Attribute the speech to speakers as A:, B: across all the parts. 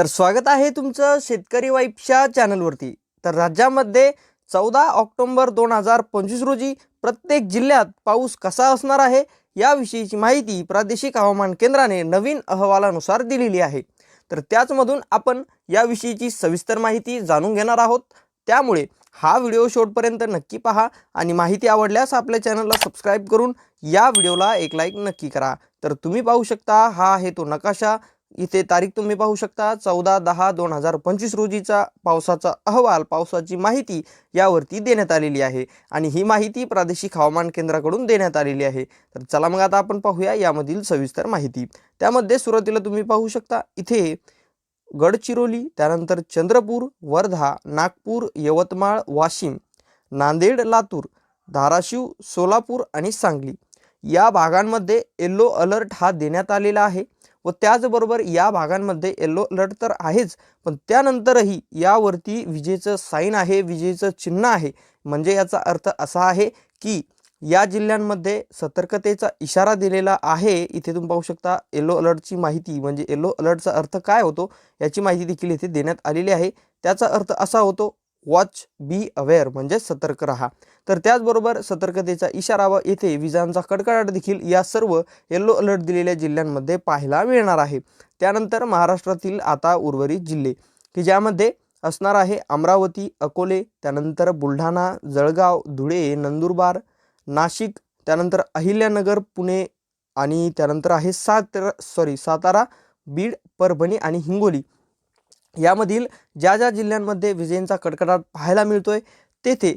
A: तर स्वागत आहे तुमचं शेतकरी वाईफच्या चॅनलवरती. तर राज्यामध्ये चौदा ऑक्टोंबर दोन हजार पंचवीस रोजी प्रत्येक जिल्ह्यात पाऊस कसा असणार आहे याविषयीची माहिती प्रादेशिक हवामान केंद्राने नवीन अहवालानुसार दिलेली आहे. तर त्याचमधून आपण याविषयीची सविस्तर माहिती जाणून घेणार आहोत. त्यामुळे हा व्हिडिओ शेवटपर्यंत नक्की पहा आणि माहिती आवडल्यास आपल्या चॅनलला सबस्क्राईब करून या व्हिडिओला एक लाईक नक्की करा. तर तुम्ही पाहू शकता हा आहे तो नकाशा. इथे तारीख तुम्ही पाहू शकता चौदा दहा दोन हजार पंचवीस रोजीचा पावसाचा अहवाल पावसाची माहिती यावरती देण्यात आलेली आहे. आणि ही माहिती प्रादेशिक हवामान केंद्राकडून देण्यात आलेली आहे. तर चला मग आता आपण पाहूया यामधील सविस्तर माहिती. त्यामध्ये सुरुवातीला तुम्ही पाहू शकता इथे गडचिरोली त्यानंतर चंद्रपूर वर्धा नागपूर यवतमाळ वाशिम नांदेड लातूर धाराशिव सोलापूर आणि सांगली. या भागांमध्ये येल्लो अलर्ट हा देण्यात आलेला आहे. व त्याचबरोबर या भागांमध्ये येल्लो अलर्ट तर आहेच पण त्यानंतरही यावरती विजेचं साईन आहे विजेचं चिन्ह आहे. म्हणजे याचा अर्थ असा आहे की या जिल्ह्यांमध्ये सतर्कतेचा इशारा दिलेला आहे. इथे तुम्ही पाहू शकता येलो अलर्टची माहिती. म्हणजे येलो अलर्टचा अर्थ काय होतो? याची माहिती देखील इथे देण्यात आलेली आहे. त्याचा अर्थ असा होतो वॉच बी अवेअर म्हणजे सतर्क राहा. तर त्याचबरोबर सतर्कतेचा इशारा व येथे विजांचा कडकडाट देखील या सर्व येल्लो अलर्ट दिलेल्या जिल्ह्यांमध्ये पाहायला मिळणार आहे. त्यानंतर महाराष्ट्रातील आता उर्वरित जिल्हे की ज्यामध्ये असणार आहे अमरावती अकोले त्यानंतर बुलढाणा जळगाव धुळे नंदुरबार नाशिक त्यानंतर अहिल्यानगर पुणे आणि त्यानंतर आहे सात सॉरी सातारा बीड परभणी आणि हिंगोली. यामधील ज्या ज्या जिल्ह्यांमध्ये विजेंचा कडकडाट पाहायला मिळतोय तेथे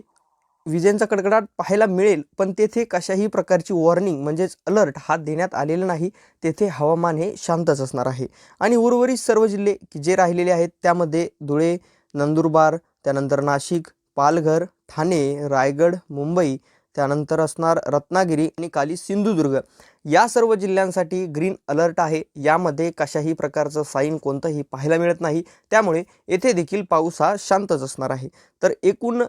A: विजेंचा कडकडाट पाहायला मिळेल पण तेथे कशाही प्रकारची वॉर्निंग म्हणजेच अलर्ट हा देण्यात आलेला नाही. तेथे हवामान हे शांतच असणार आहे. आणि उर्वरित सर्व जिल्हे की जे राहिलेले आहेत त्यामध्ये धुळे नंदुरबार त्यानंतर नाशिक पालघर ठाणे रायगड मुंबई त्यानंतर असणार रत्नागिरी आणि काली सिंधुदुर्ग. या सर्व जिल्ह्यांसाठी ग्रीन अलर्ट आहे. यामध्ये कशाही प्रकारचं साईन कोणतंही पाहायला मिळत नाही. त्यामुळे येथे देखील पाऊस हा शांतच असणार आहे. तर एकूण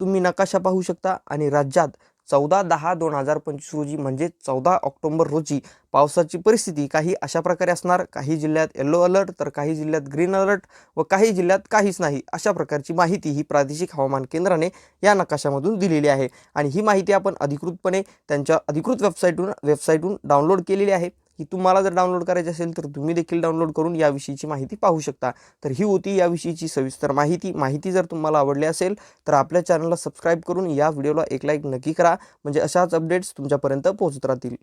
A: तुम्ही नकाशा पाहू शकता आणि राज्यात चौदा दहा दोन हजार पंचवीस रोजी म्हणजे चौदा ऑक्टोंबर रोजी पावसाची परिस्थिती काही अशा प्रकारे असणार. काही जिल्ह्यात येल्लो अलर्ट तर काही जिल्ह्यात ग्रीन अलर्ट व काही जिल्ह्यात काहीच नाही अशा प्रकारची माहिती ही प्रादेशिक हवामान केंद्राने या नकाशामधून दिलेली आहे. आणि ही माहिती आपण अधिकृतपणे त्यांच्या अधिकृत वेबसाईटून वेबसाईटहून डाउनलोड केलेली आहे. की तुम्हाला जर डाउनलोड करायची असेल तर तुम्ही देखील डाउनलोड करून याविषयीची माहिती पाहू शकता. तर ही होती याविषयीची सविस्तर माहिती. माहिती जर तुम्हाला आवडली असेल तर आपल्या चॅनलला सबस्क्राईब करून या व्हिडिओला एक लाईक नक्की करा. म्हणजे अशाच अपडेट्स तुमच्यापर्यंत पोहोचत राहतील.